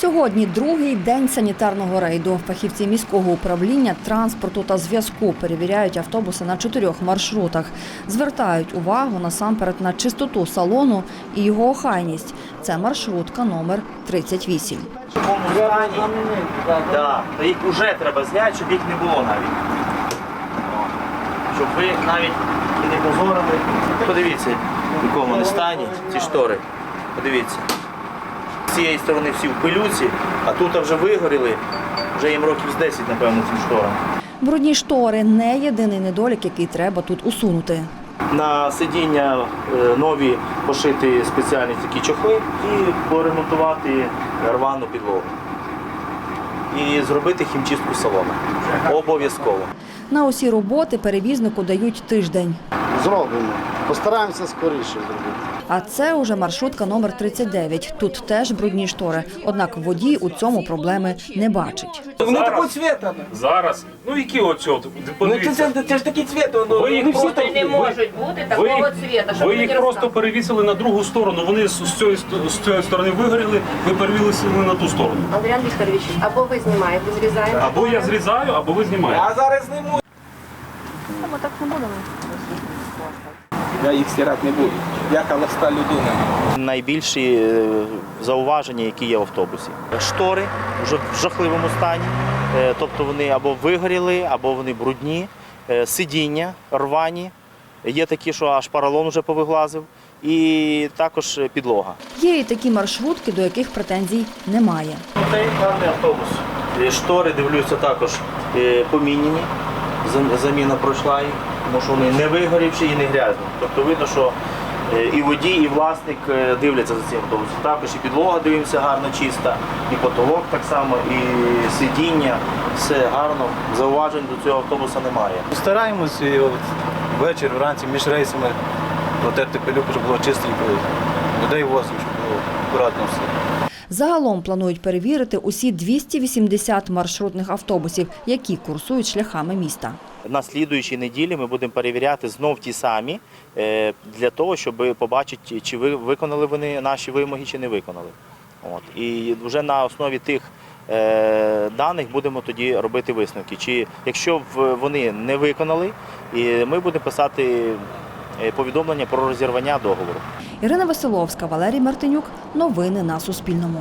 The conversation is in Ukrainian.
Сьогодні другий день санітарного рейду. Фахівці міського управління транспорту та зв'язку перевіряють автобуси на чотирьох маршрутах. Звертають увагу насамперед на чистоту салону і його охайність. Це маршрутка номер 38. такому да, їх вже треба зняти, щоб їх не було навіть. Щоб ви навіть не позорили. Подивіться, в якому вони стані, ці штори. Подивіться. З цієї сторони всі в пилюці, а тут вже вигоріли, вже їм років з 10, напевно, цим шторам. Брудні штори не єдиний недолік, який треба тут усунути. На сидіння е, нові пошити спеціальні такі чохли і поремонтувати рвану підлогу. І зробити хімчистку салону. Обов'язково. На усі роботи перевізнику дають тиждень. Зробимо. Постараємося скоріше зробити. А це уже маршрутка номер 39. Тут теж брудні штори. Однак водій у цьому проблеми не бачить. Вони такого цвета. Зараз. Ну які оцього? Ну це, це, це ж такі цвіти, ну, Ви їх не просто- не можуть бути такого їх- цвіта, щоб ви їх просто перевісили на другу сторону. Вони з з цієї, з цієї сторони вигоріли, ви перевісили на ту сторону. Андрій Вікторович, або ви знімаєте, зрізаєте. Або я зрізаю, або ви знімаєте. А зараз не можу. Я їх стирати не буду. Я холоста людина. Найбільші е, зауваження, які є в автобусі. Штори вже в жахливому стані, е, тобто вони або вигоріли, або вони брудні, Е, сидіння рвані. Є такі, що аж паралон вже повиглазив, і також підлога. Є і такі маршрутки, до яких претензій немає. Цей гарний автобус. Штори, дивлюся, також поміняні. Зам- Заміна пройшла їх, тому що вони не вигорівші і не грязні. Тобто видно, що е, і водій, і власник е, дивляться за цим автобусом. Також і підлога дивимося гарно чиста, і потолок так само, і сидіння. Все гарно. Зауважень до цього автобуса немає. Стараємось і ввечері, вранці між рейсами протерти пилюку, щоб було чистенько. Людей возимо, щоб було акуратно все. Загалом планують перевірити усі 280 маршрутних автобусів, які курсують шляхами міста. На слідуючій неділі ми будемо перевіряти знов ті самі е, для того, щоб побачити, чи ви виконали вони наші вимоги, чи не виконали. От. І вже на основі тих е, даних будемо тоді робити висновки. Чи якщо вони не виконали, ми будемо писати е, повідомлення про розірвання договору. Ірина Василовська, Валерій Мартинюк. Новини на Суспільному.